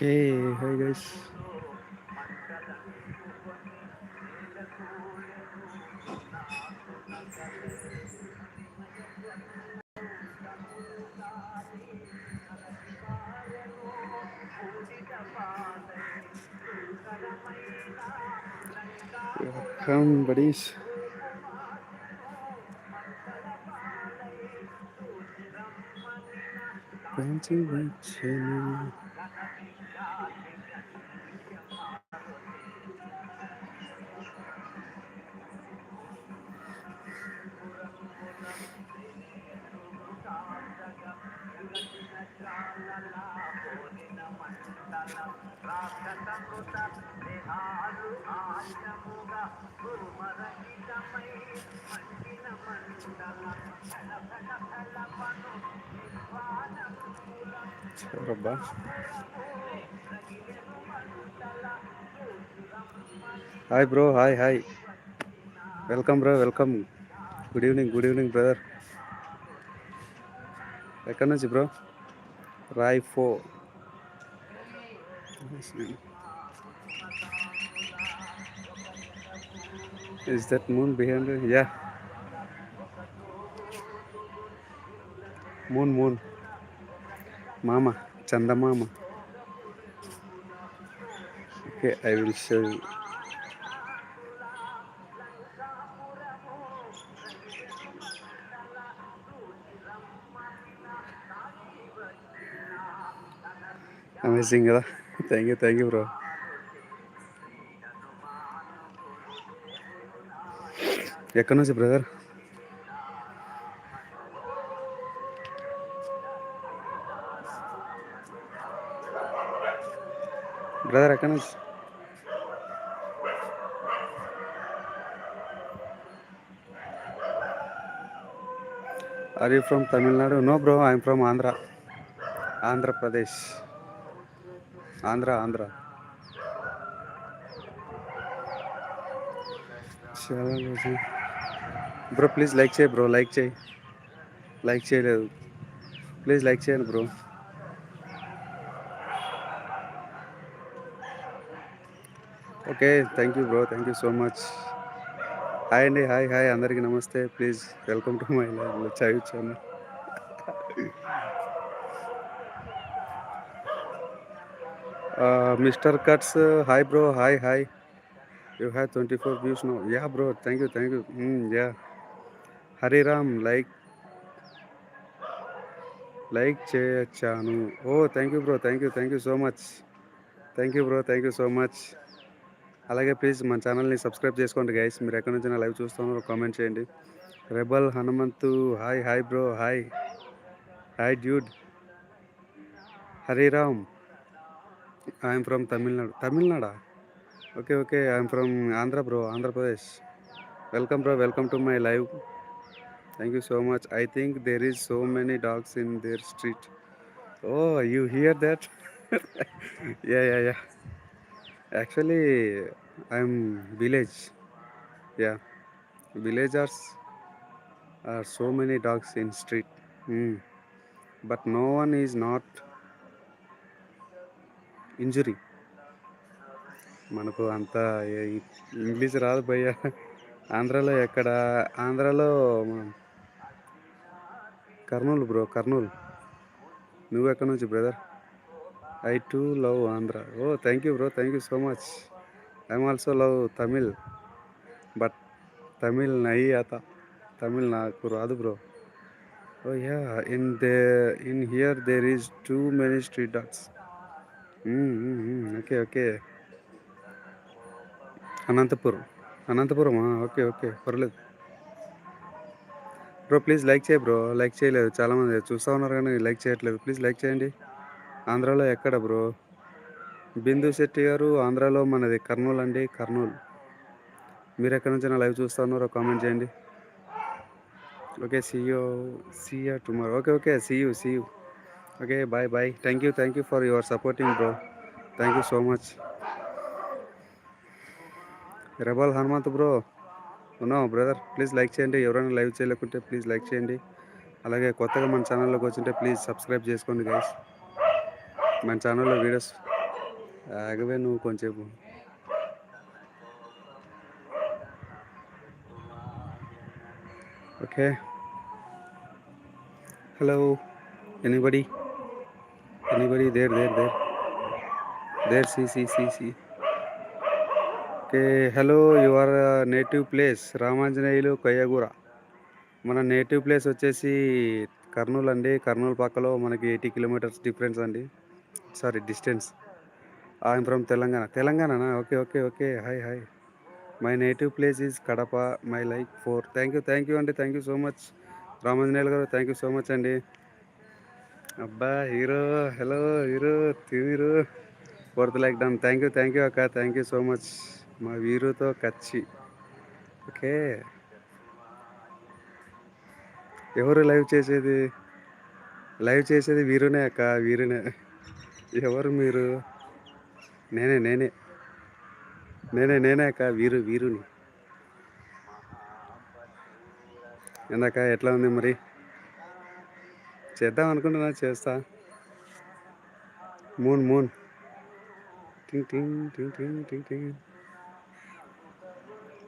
Okay, hi guys. Welcome, buddies. Went to wait Fancy watching. ఎవరబ్బా hi bro hi hi welcome bro welcome good evening good evening brother ఎక్కడి నుంచి bro Roy ఫో. Is that moon behind you? Yeah. Moon, moon. Mama, Chanda Mama. Okay, I will show you. Amazing, right? Thank you thank you bro ఎక్కడి నుంచి brother brother ఎక్కడి నుంచి? Are you from Tamil Nadu no bro I'm from Andhra Andhra Pradesh Andhra Andhra. చాలా bro please like చేయి bro like చేయి. Like చేయలేదు. Please like చేయండి bro. Okay thank you bro thank you so much. Hi అండి hi hi అందరికీ నమస్తే. Please welcome to my live chai channel. Mister cuts hi bro hi hi you have twenty four views no ya bro thank you thank you ya Hariram like like చేయొచ్చాను oh thank you bro thank you thank you so much thank you bro thank you so much అలాగే please మన ఛానల్ని subscribe చేసుకోండి guys మీరు ఎక్కడి నుంచి నా live చూస్తున్నారో comment చేయండి. Rebel Hanumanthu hi hi bro hi hi dude Hariram I am from Tamil Nadu. Tamil Nadu? Okay, okay. I am from Andhra, bro. Andhra Pradesh. Welcome, bro. Welcome to my live. Thank you so much. I think there is so many dogs in their street. Oh, you hear that? yeah, yeah, yeah. Actually, I'm village. Yeah, villagers are so many dogs in street. Mm. But no one is not injury. మనకు అంత English రాదు భయ్య. ఆంధ్రాలో ఎక్కడ? ఆంధ్రాలో Kurnool bro Kurnool. నువ్వు ఎక్కడి నుంచి brother? I too love Andhra. Oh thank you bro thank you so much I'm also love Tamil. But Tamil నై అత. తమిళ్ నాకు రాదు bro oh yeah in the in here there is too many street dogs okay okay. Anantapur. అనంతపురమా okay okay. పర్లేదు. Bro please like చేయి bro. Like చేయలేదు. చాలామంది చూస్తూ ఉన్నారు కానీ లైక్ చేయట్లేదు. ప్లీజ్ లైక్ చేయండి. ఆంధ్రాలో ఎక్కడ బ్రో? బిందు శెట్టి గారు ఆంధ్రాలో మనది కర్నూలు అండి. కర్నూలు. మీరు ఎక్కడి నుంచి లైవ్ చూస్తూ ఉన్నారో కామెంట్ చేయండి. Okay see you see you tomorrow okay okay. See you see you okay bye bye thank you thank you for your supporting bro thank you so much rebel Hanumanth bro ఉన్నావు brother please like చేయండి. ఎవరైనా live చేయలేకుంటే please like చేయండి. అలాగే కొత్తగా మన ఛానల్లోకి వచ్చింటే please subscribe చేసుకోండి గైస్ మన ఛానల్లో వీడియోస్ ఆగవే నువ్వు కొంచెంసేపు okay hello anybody anybody there there There, there see, see, see. Okay, okay hello your native place Ramanjaneyulu Kayagura. మన నేటివ్ ప్లేస్ వచ్చేసి కర్నూలు అండి. కర్నూలు పక్కలో మనకి ఎయిటీ కిలోమీటర్స్ డిఫరెన్స్ అండి. Sorry distance I'm from Telangana తెలంగాణనా okay okay okay hi hi my native place is Kadapa my like four thank you thank you అండి thank you so much Ramanjaneyulu గారు thank you so much అండి అబ్బా hero hello hero తిమిరు fourth like done thank you thank you అక్క. Thank you so much మా వీరుతో కచ్చి. Okay. ఎవరు live చేసేది? లైవ్ చేసేది వీరునే అక్క వీరునే. ఎవరు మీరు? నేనే నేనే. నేనే నేనే అక్క వీరు వీరుని. ఎందాక ఎట్లా ఉంది మరి? చేద్దాం అనుకుంటున్నా చేస్తా. Moon moon. టింగ్ టింగ్ టింగ్ టింగ్ టింగ్ టింగ్.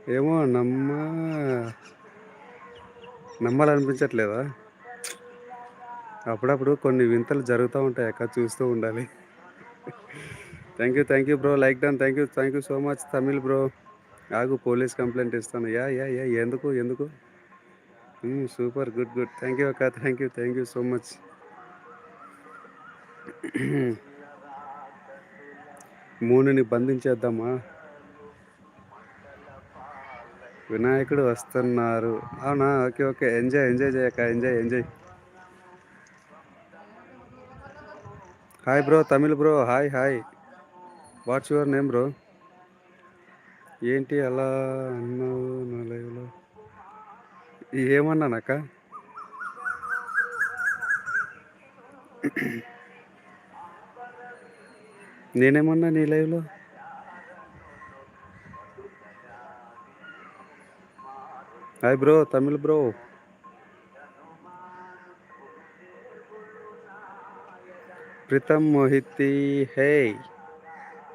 ఏమో నమ్మ నమ్మాలనిపించట్లేదా? అప్పుడప్పుడు కొన్ని వింతలు జరుగుతూ ఉంటాయి అక్క చూస్తూ ఉండాలి. Thank you thank you bro like done thank you thank you so much Tamil bro. ఆగు పోలీస్ కంప్లైంట్ ఇస్తాను. యా యా యా ఎందుకు ఎందుకు? Super good good. Thank you అక్క thank you thank you so much మూనుని బంధించేద్దామా? వినాయకుడు వస్తున్నారు. అవునా? Okay okay. Enjoy enjoy చేయక enjoy enjoy hi bro Tamil bro hi hi what's your name bro ఏంటి అలా అన్నావు నా లైవ్లో? ఏమన్నానక్క? నేనేమన్నా నీ లైవ్లో? Hi bro Tamil bro. Pritam Mohiti hey.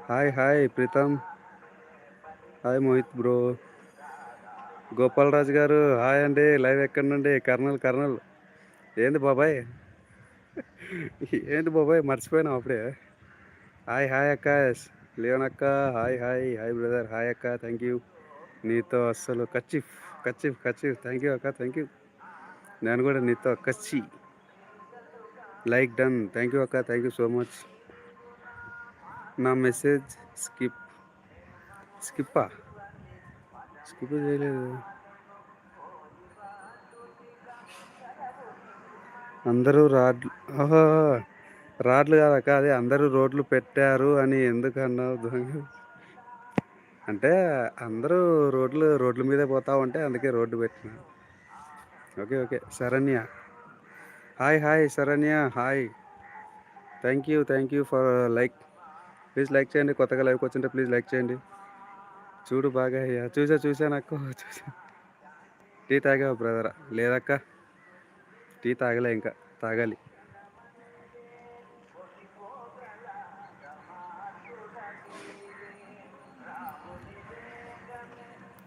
Hi hi Pritam. Hi Mohit bro. Gopalaraju గారు హాయ్ అండి. లైవ్ ఎక్కడి నుండి? కర్నూలు కర్నల్. ఏంది బాబాయ్? ఏంటి బాబాయ్? మర్చిపోయినావు అప్పుడే. హాయ్ హాయ్ అక్క. లేవన్ అక్క hi hi. Hi brother hi అక్క. Thank you. నీతో అస్సలు కచ్చిఫ్ కచ్చిఫ్ కచ్చిఫ్. థ్యాంక్ యూ అక్క థ్యాంక్ యూ. నేను కూడా నీతో కచ్చి. Like done. థ్యాంక్ యూ అక్క థ్యాంక్ యూ సో మచ్. నా మెసేజ్ స్కిప్. స్కిప్పా? స్కిప్ చేయలేదు. అందరూ రాడ్లు ఓహో రాడ్లు కాదక్క అదే అందరూ రోడ్లు పెట్టారు అని ఎందుకు అన్నావు దొంగ? అంటే అందరూ రోడ్లు రోడ్ల మీదే పోతా ఉంటే అందుకే రోడ్డు పెట్టిన. Okay okay. Saranya. Hi hi Saranya. Hi. Thank you thank you for like. Please like చేయండి. కొత్తగా లైవ్కి వచ్చింటే ప్లీజ్ లైక్ చేయండి. చూడు బాగా అయ్యా. చూసా చూసా నాకు. చూసా. టీ తాగావు బ్రదర్? లేదక్క. టీ తాగలే ఇంకా. తాగాలి.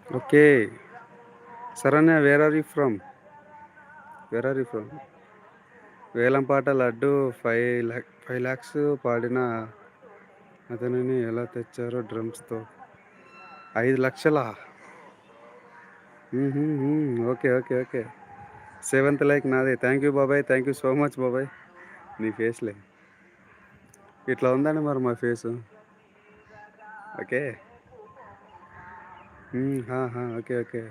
Okay. Saranya where are you from where are you from వేలంపాట లడ్డు ఫైవ్ ల్యాక్ ఫైవ్ ల్యాక్స్ పాడిన అతనిని ఎలా తెచ్చారో డ్రమ్స్తో. ఐదు లక్షలా? Okay okay okay. Seventh like నాదే. థ్యాంక్ యూ బాబాయ్. థ్యాంక్ యూ సో మచ్ బాబాయ్. నీ ఫేస్లే. ఇట్లా ఉందండి మరి మా ఫేసు? ఓకే. Okay okay.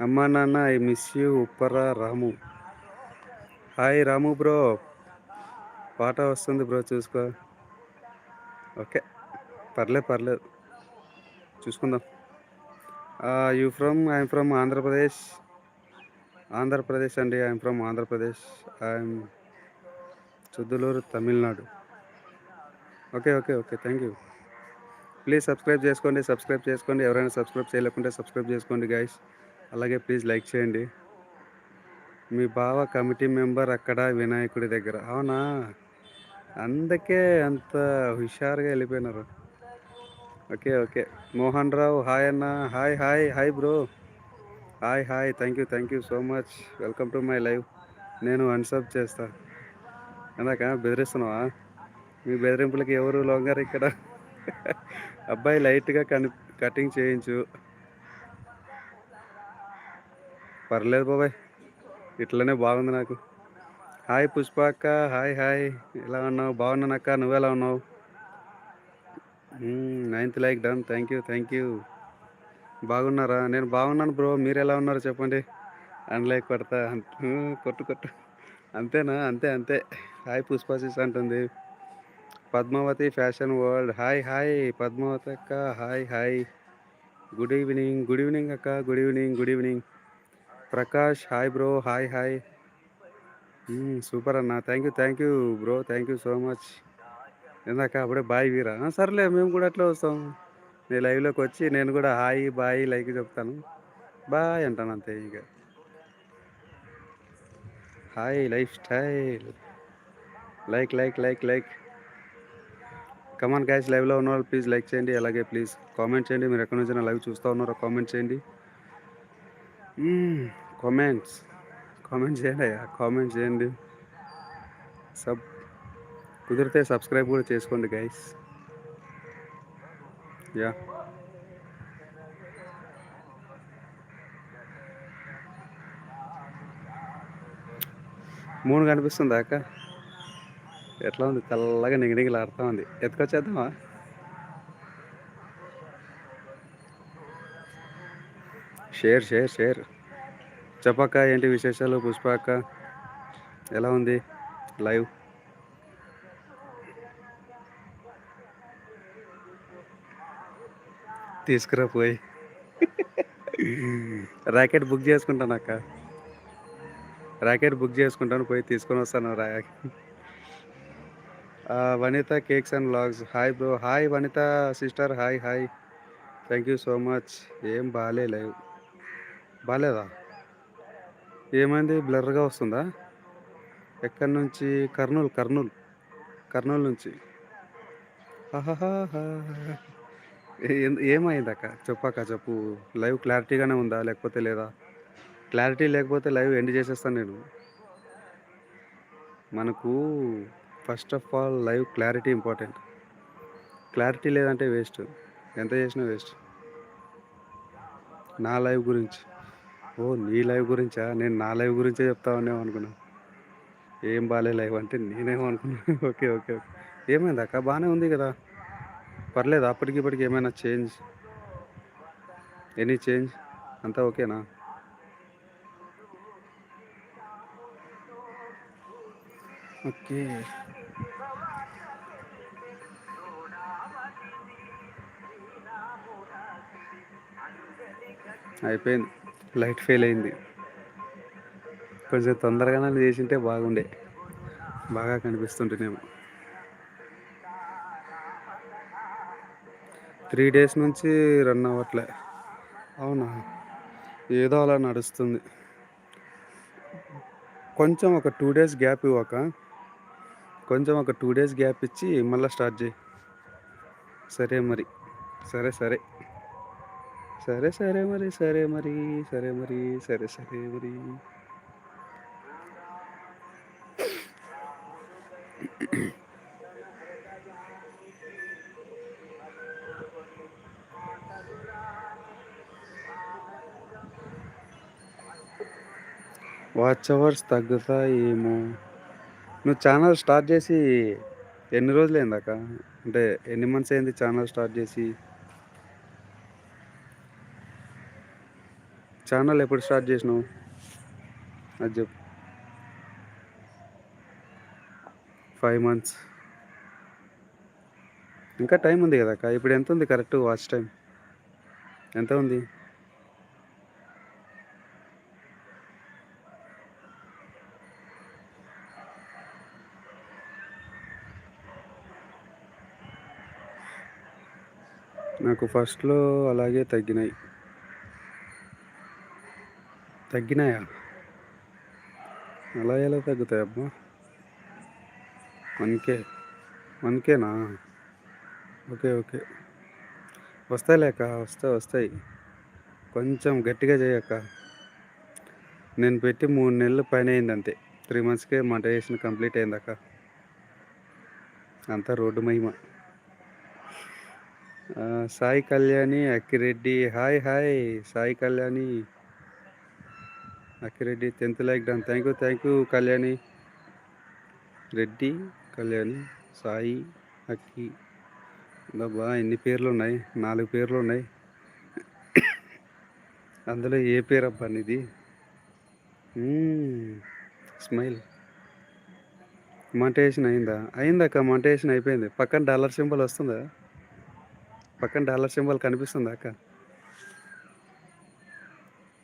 అమ్మా నాన్న I miss you Uppara Ramu. Hi Ramu bro. పాట వస్తుంది బ్రో చూసుకో. ఓకే. పర్లేదు పర్లేదు చూసుకుందాం. You from I'm from Andhra Pradesh Andhra Pradesh అండి I'm from Andhra Pradesh I'm Cuddalore Tamil Nadu okay okay okay thank you please subscribe చేసుకోండి subscribe చేసుకోండి. ఎవరైనా సబ్స్క్రైబ్ చేయలేకుంటే సబ్స్క్రైబ్ చేసుకోండి గైస్ అలాగే ప్లీజ్ లైక్ చేయండి. మీ బావ కమిటీ మెంబర్ అక్కడ వినాయకుడి దగ్గర. అవునా? అందుకే అంత హుషారుగా వెళ్ళిపోయినారు. Okay okay. Mohan Rao hi అన్న. Hi hi hi bro. Hi hi. Thank you thank you so much welcome to my live నేను అన్సబ్ చేస్తా. ఇందాక బెదిరిస్తున్నావా? మీ బెదిరింపులకి ఎవరు లొంగారు ఇక్కడ? అబ్బాయి లైట్గా కని కటింగ్ చేయించు. పర్లేదు బాబాయ్. ఇట్లనే బాగుంది నాకు. హాయ్ పుష్ప అక్క. Hi hi. ఎలా ఉన్నావు? బాగున్నాను అక్క నువ్వు ఎలా ఉన్నావు? Ninth like done. Thank you thank you బాగున్నారా? నేను బాగున్నాను బ్రో. మీరు ఎలా ఉన్నారు చెప్పండి. అన్లైక్ కొడతా కొట్టు కొట్టు. అంతేనా? అంతే అంతే. హాయ్ పుష్పాసిస్ అంటుంది. Padmavathi fashion world hi hi Padmavathi అక్క. Hi hi good evening good evening అక్క. Good evening good evening Prakash hi bro hi hi super అన్న. Thank you thank you bro thank you so much ఇందాక అప్పుడే bye వీరా. సర్లే మేము కూడా అట్లా వస్తాం. నేను లైవ్లోకి వచ్చి నేను కూడా హాయ్ బాయ్ లైక్ చెప్తాను. బాయ్ అంటాను అంతే ఇక. Hi lifestyle. Like like like like. Come on guys లైవ్లో ఉన్న వాళ్ళు ప్లీజ్ లైక్ చేయండి. అలాగే ప్లీజ్ కామెంట్ చేయండి. మీరు ఎక్కడి నుంచి లైవ్ చూస్తూ ఉన్నారో కామెంట్ చేయండి. Hmm, కామెంట్స్ కామెంట్ చేయండి అయ్యా. కామెంట్ చేయండి. సబ్ కుదిరితే సబ్స్క్రైబ్ కూడా చేసుకోండి గైస్ యా మూడు కనిపిస్తుంది అక్క? ఎట్లా ఉంది? తెల్లగా నిగినిగిలాడుతూ ఉంది. ఎత్తుకొచ్చేద్దామా? షేర్ షేర్ షేర్ చెప్పక్క ఏంటి విశేషాలు? పుష్పక్క ఎలా ఉంది? లైవ్ తీసుకురా పోయి. ర్యాకెట్ బుక్ చేసుకుంటాను అక్క. ర్యాకెట్ బుక్ చేసుకుంటాను పోయి తీసుకొని వస్తాను రా. Vanitha cakes and blogs hi bro. Hi Vanitha sister. Hi hi. Thank you so much ఏం బాగాలే లైవ్ బాగాలేదా? ఏమైంది? బ్లర్గా వస్తుందా? ఎక్కడి నుంచి? కర్నూలు కర్నూలు. కర్నూలు నుంచి. ఏమైంది అక్క చెప్పాక చెప్పు. లైవ్ క్లారిటీగానే ఉందా? లేకపోతే లేదా? క్లారిటీ లేకపోతే లైవ్ ఎండ్ చేసేస్తాను నేను. మనకు first of all live clarity important. Clarity లేదంటే వేస్ట్. ఎంత చేసినా వేస్ట్. నా లైవ్ గురించి. ఓ నీ లైవ్ గురించా? నేను నా లైవ్ గురించే చెప్తావనే అనుకున్నా. ఏం బాగాలే లైవ్ అంటే నేనేమో అనుకున్నా ఓకే ఓకే ఓకే. ఏమైంది అక్క బాగానే ఉంది కదా. పర్లేదు? అప్పటికి ఇప్పటికి ఏమైనా చేంజ్? Any change? అంతా ఓకేనా? ఓకే. అయిపోయింది. లైట్ ఫెయిల్ అయింది. కొంచెం తొందరగానే చేసింటే బాగుండే. బాగా కనిపిస్తుంటేనేమో. త్రీ డేస్ నుంచి రన్ అవ్వట్లే. అవునా? ఏదో అలా నడుస్తుంది. కొంచెం ఒక టూ డేస్ గ్యాప్ ఇవ్వక కొంచెం ఒక టూ డేస్ గ్యాప్ ఇచ్చి మళ్ళీ స్టార్ట్ చేయి. సరే మరి. సరే సరే. సరే సరే మరి సరే మరి సరే మరి సరే సరే మరి. వాచ్ అవర్స్ తగ్గుతాయేమో నువ్వు ఛానల్ స్టార్ట్ చేసి ఎన్ని రోజులు అయిందాక అంటే ఎన్ని మంత్స్ అయింది ఛానల్ స్టార్ట్ చేసి? ఛానల్ ఎప్పుడు స్టార్ట్ చేసినావు? అది చెప్పు. Five months. ఇంకా టైం ఉంది కదా అక్క ఇప్పుడు ఎంత ఉంది కరెక్ట్ వాచ్ టైం? ఎంత ఉంది? నాకు ఫస్ట్లో అలాగే తగ్గినాయి. తగ్గినాయా? అలా ఎలా తగ్గుతాయి అబ్బా? వన్కే వన్కేనా ఓకే ఓకే. వస్తాయిలేక వస్తాయి వస్తాయి. కొంచెం గట్టిగా చేయక్క నేను పెట్టి మూడు నెలలు పైన అయింది అంతే. త్రీ మంత్స్కే మోటివేషన్ కంప్లీట్ అయిందక్క అంతా road Mahima. Sai Kalyani Akkireddy. Hi hi. Sai Kalyani. Akkireddy tenth like done. Thank you thank you Kalyani. Reddy Kalyani Sai Akki. బాబా ఎన్ని పేర్లు ఉన్నాయి నాలుగు పేర్లు ఉన్నాయి అందులో ఏ పేరు అబ్బా ఇది స్మైల్. మంటేషన్ అయిందా? అయిందక్క మంటేషన్ అయిపోయింది. పక్కన డాలర్ సింబల్ వస్తుందా? పక్కన డాలర్ సింబల్ కనిపిస్తుంది అక్క?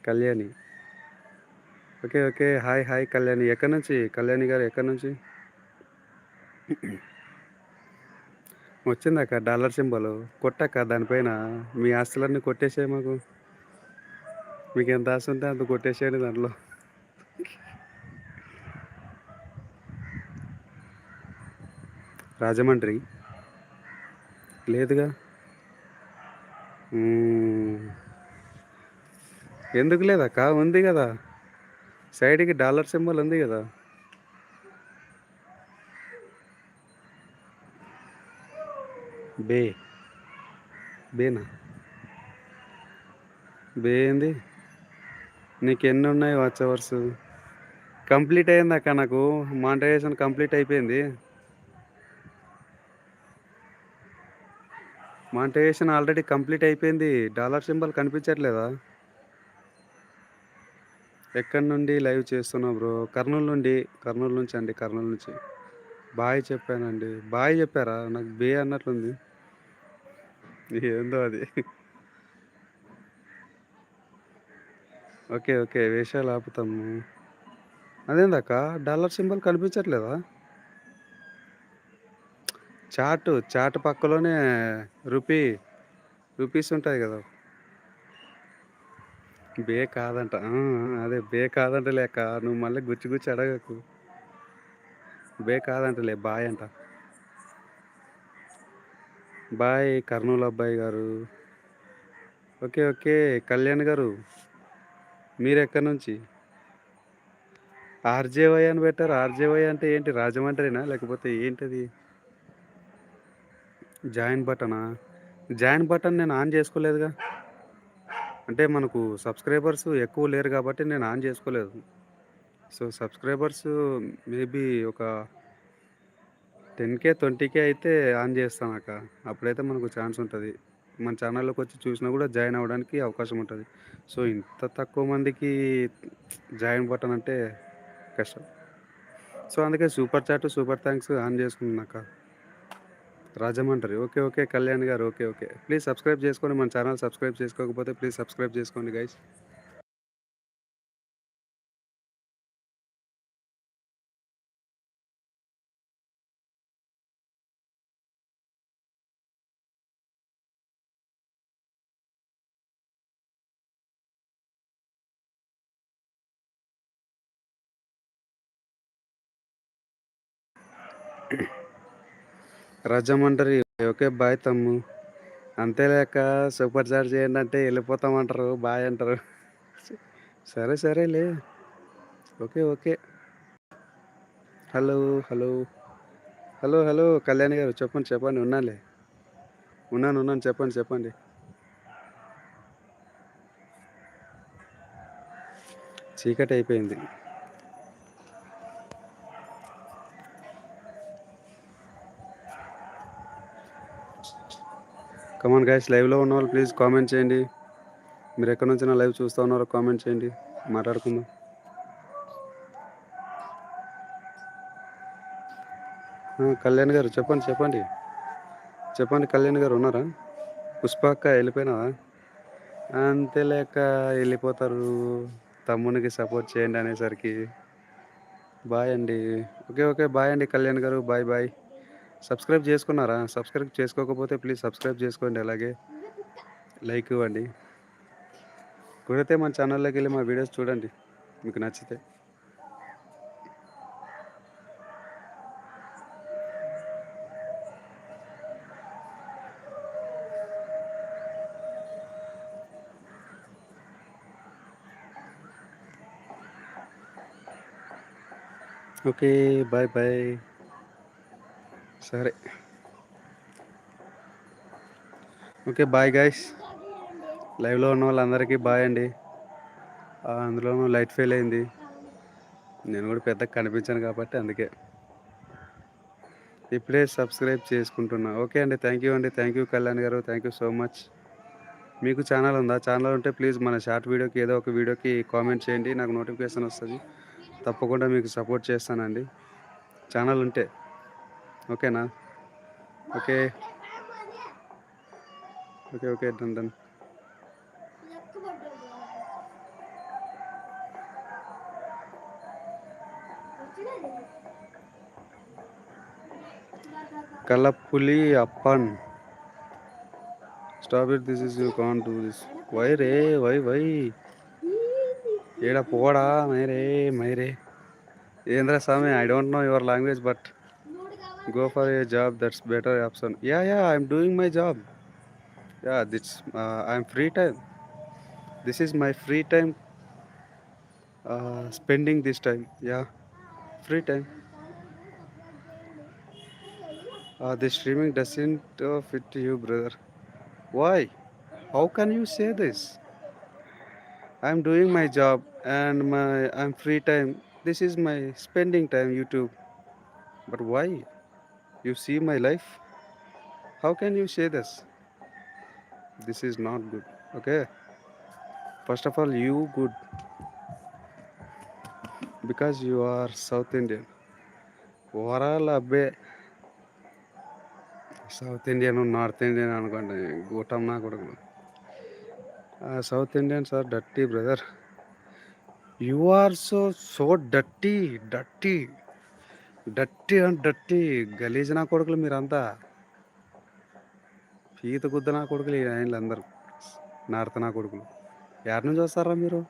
Kalyani. Okay okay. Hi hi Kalyani. ఎక్కడి నుంచి? కళ్యాణి గారు ఎక్కడి నుంచి? వచ్చిందక్క డాలర్ సింబల్? కొట్టక్క దానిపైన. మీ ఆస్తులన్నీ కొట్టేసే మాకు. మీకు ఎంత ఆశ ఉంటే అంత కొట్టేసేయండి దాంట్లో. రాజమండ్రి. లేదుగా? ఎందుకు లేదక్క? ఉంది కదా. సైడ్కి డాలర్ సింబల్ ఉంది కదా. బే. బేనా? బే ఏంది? నీకు ఎన్ని ఉన్నాయి వాచ్ అవర్స్? కంప్లీట్ అయింది అక్క నాకు. మానిటైజేషన్ కంప్లీట్ అయిపోయింది. మానిటైజేషన్ ఆల్రెడీ కంప్లీట్ అయిపోయింది. డాలర్ సింబల్ కనిపించట్లేదా? ఎక్కడి నుండి లైవ్ చేస్తున్నావు బ్రో? కర్నూలు నుండి కర్నూలు నుంచి అండి కర్నూలు నుంచి. బాయ్ చెప్పానండి. బాయ్ చెప్పారా? నాకు బే అన్నట్లుంది. ఏందో అది. ఓకే ఓకే వేషాలు ఆపుతాము. అదేందాక డాలర్ సింబల్ కనిపించట్లేదా? చాటు చాటు పక్కలోనే రూపీ రూపీస్ ఉంటుంది కదా. బే కాదంట. అదే బే కాదంట లేక నువ్వు మళ్ళీ గుచ్చి గుచ్చి అడగకు. బే కాదంటలే బాయ్ అంట. బాయ్ కర్నూలు అబ్బాయి గారు. Okay okay. కళ్యాణ్ గారు మీరు ఎక్కడి నుంచి ఆర్జేవై అని పెట్టారు. ఆర్జేవై అంటే ఏంటి? రాజమండ్రినా? లేకపోతే ఏంటది? జాయిన్ బటనా? జాయిన్ బటన్ నేను ఆన్ చేసుకోలేదుగా. అంటే మనకు సబ్స్క్రైబర్స్ ఎక్కువ లేరు కాబట్టి నేను ఆన్ చేసుకోలేదు. సో సబ్స్క్రైబర్స్ మేబీ ఒక టెన్ కే ట్వంటీ కే అయితే ఆన్ చేస్తాను అక్క. అప్పుడైతే మనకు ఛాన్స్ ఉంటుంది. మన ఛానల్లోకి వచ్చి చూసినా కూడా జాయిన్ అవ్వడానికి అవకాశం ఉంటుంది. సో ఇంత తక్కువ మందికి జాయిన్ బటన్ అంటే కష్టం. సో అందుకే super chat super thanks on చేసుకున్నాక రాజమండ్రి. ఓకే ఓకే కళ్యాణ్ గారు. Okay okay. ప్లీజ్ సబ్స్క్రైబ్ చేసుకోండి మన ఛానల్ సబ్స్క్రైబ్ చేసుకోకపోతే ప్లీజ్ సబ్స్క్రైబ్ చేసుకోండి గైస్ రజమంటారు ఓకే బాయ్ తమ్ము. అంతేలేక సూపర్ చార్జ్ చేయండి అంటే వెళ్ళిపోతామంటారు బాయ్ అంటారు. సరే సరేలే. Okay okay. Hello hello. Hello hello Kalyan గారు చెప్పండి చెప్పండి ఉన్నాలే ఉన్నాను ఉన్నాను చెప్పండి చెప్పండి. చీకటి అయిపోయింది కమాన్ గైస్ లైవ్లో ఉన్న వాళ్ళు ప్లీజ్ కామెంట్ చేయండి. మీరు ఎక్కడి నుంచి నా లైవ్ చూస్తూ ఉన్నారో కామెంట్ చేయండి. మాట్లాడుకుందాం. కళ్యాణ్ గారు చెప్పండి చెప్పండి. చెప్పండి కళ్యాణ్ గారు ఉన్నారా? పుష్పక్క వెళ్ళిపోయినావా? అంతే లేక వెళ్ళిపోతారు. తమ్మునికి సపోర్ట్ చేయండి అనేసరికి. బాయ్ అండి. ఓకే ఓకే బాయ్ అండి కళ్యాణ్ గారు. బాయ్ బాయ్ సబ్స్క్రైబ్ చేసుకున్నారా? సబ్స్క్రైబ్ చేసుకోకపోతే ప్లీజ్ సబ్స్క్రైబ్ చేసుకోండి అలాగే. లైక్ ఇవ్వండి. కుదిరితే మన ఛానల్లోకి వెళ్ళి మా వీడియోస్ చూడండి. మీకు నచ్చితే. Okay bye bye. సరే. ఓకే బాయ్ గాయస్ లైవ్లో ఉన్న వాళ్ళందరికీ బాయ్ అండి. అందులోనూ లైట్ ఫెయిల్ అయింది. నేను కూడా పెద్దగా కనిపించాను కాబట్టి అందుకే. ఇప్పుడే సబ్స్క్రైబ్ చేసుకుంటున్నా. ఓకే అండి థ్యాంక్ యూ అండి. థ్యాంక్ యూ కళ్యాణ్ గారు. Thank you so much. మీకు ఛానల్ ఉందా? ఛానల్ ఉంటే ప్లీజ్ మన షార్ట్ వీడియోకి ఏదో ఒక వీడియోకి కామెంట్ చేయండి. నాకు నోటిఫికేషన్ వస్తుంది. తప్పకుండా మీకు సపోర్ట్ చేస్తానండి. ఛానల్ ఉంటే. ఓకేనా okay okay okay done done కలపులి upon stop it this is you can do this why ray why why ఏడా పోడా మైరే మైరే ఏంద్రా స్వామి I don't know your language but go for a job that's better option. Yeah yeah i'm doing my job. Yeah this uh, i'm free time. This is my free time uh, spending this time. Yeah free time. Uh, the streaming doesn't uh, fit you brother. Why? How can you say this? I'm doing my job and my i'm free time. This is my spending time youtube. But why? You see my life how can you షే దస్ this is not good okay first of all you good because you are south Indian overall అబ్బే south Indian north Indian అనుకోండి గూటం నా కొడుకు south Indian sir డట్టీ brother you are so so డట్టీ డట్టీ డట్టి and గలీజ్ నా కొడుకులు మీరంతా. పీత గుద్ద నా కొడుకులు ఆయనలు అందరూ నార్త్ నా కొడుకులు. ఎవరి నుంచి వస్తారా మీరు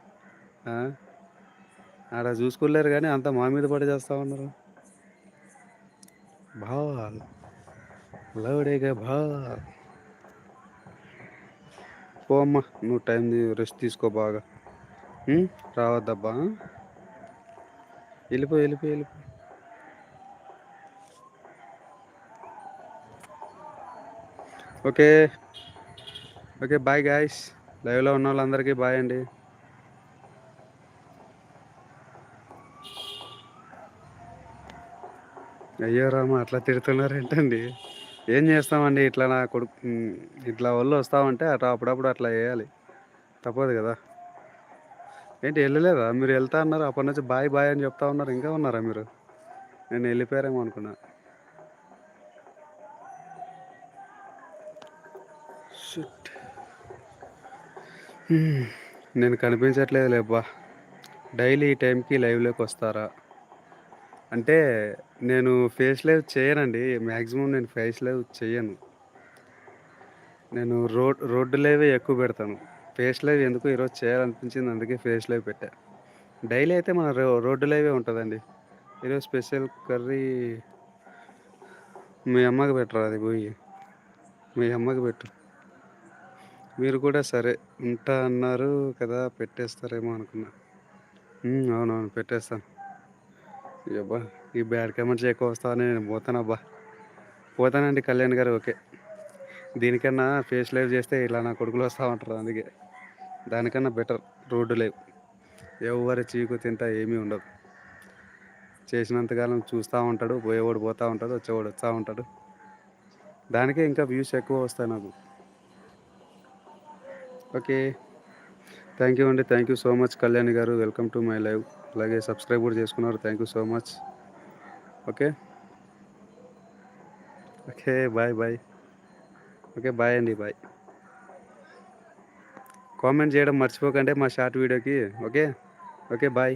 ఆడ చూసుకోలేరు కానీ అంతా మా మీద పడి చేస్తా ఉన్నారు. భావాలు లవడేగా భా పో అమ్మా నువ్వు టైం రెస్ట్ తీసుకో బాగా. రావద్దబ్బా. వెళ్ళిపో వెళ్ళిపో వెళ్ళిపో. ఓకే. ఓకే బాయ్ గాయస్ లైవ్లో ఉన్న వాళ్ళందరికీ బాయ్ అండి. అయ్యో రామ అట్లా తిడుతున్నారేంటండి? ఏం చేస్తామండి? ఇట్లా నా కొడుకు ఇట్లా వాళ్ళు వస్తామంటే అట్లా అప్పుడప్పుడు అట్లా వేయాలి తప్పదు కదా. ఏంటి వెళ్ళలేదా? మీరు వెళ్తా అన్నారు. అప్పటి నుంచి బాయ్ బాయ్ అని చెప్తా ఉన్నారు. ఇంకా ఉన్నారా మీరు? నేను వెళ్ళిపోయారేమో అనుకున్నా. Hmm. నేను కనిపించట్లేదు లేబ్బా డైలీ ఈ టైంకి లైవ్లోకి వస్తారా? అంటే నేను ఫేస్ లైవ్ చేయనండి. మ్యాక్సిమం నేను ఫేస్ లైవ్ చేయను. నేను రోడ్ రోడ్డు లైవే ఎక్కువ పెడతాను. ఫేస్ లైవ్ ఎందుకు ఈరోజు చేయాలనిపించింది అందుకే ఫేస్ లైవ్ పెట్టా. డైలీ అయితే మన రో రోడ్డు లైవే ఉంటుందండి. ఈరోజు స్పెషల్ కర్రీ మీ అమ్మకి పెట్టరా అది పోయి? మీ అమ్మకి పెట్టు. మీరు కూడా సరే ఉంటా అన్నారు కదా పెట్టేస్తారేమో అనుకున్నా. అవునవును పెట్టేస్తాను. అబ్బా ఈ బ్యాడ్ కమెంట్స్ ఎక్కువ వస్తావని నేను పోతానబ్బా పోతానండి కళ్యాణ్ గారు ఓకే. దీనికన్నా ఫేస్ లైవ్ చేస్తే ఇలా నా కొడుకులు వస్తూ ఉంటారు అందుకే. దానికన్నా బెటర్ రోడ్డు లైవ్. ఎవరి చీకు తింటా ఏమీ ఉండదు చేసినంతకాలం చూస్తూ ఉంటాడు పోయేవాడు పోతూ ఉంటాడు వచ్చేవాడు వస్తూ ఉంటాడు. దానికే ఇంకా వ్యూస్ ఎక్కువ వస్తాయి నాకు. ఓకే. థ్యాంక్ యూ అండి. Thank you so much Kalyani గారు. వెల్కమ్ టు మై లైవ్ అలాగే సబ్స్క్రైబ్ కూడా చేసుకున్నారు. Thank you so much okay okay bye bye okay bye అండి బాయ్ కామెంట్ చేయడం మర్చిపోకండి మా షార్ట్ వీడియోకి ఓకే ఓకే బాయ్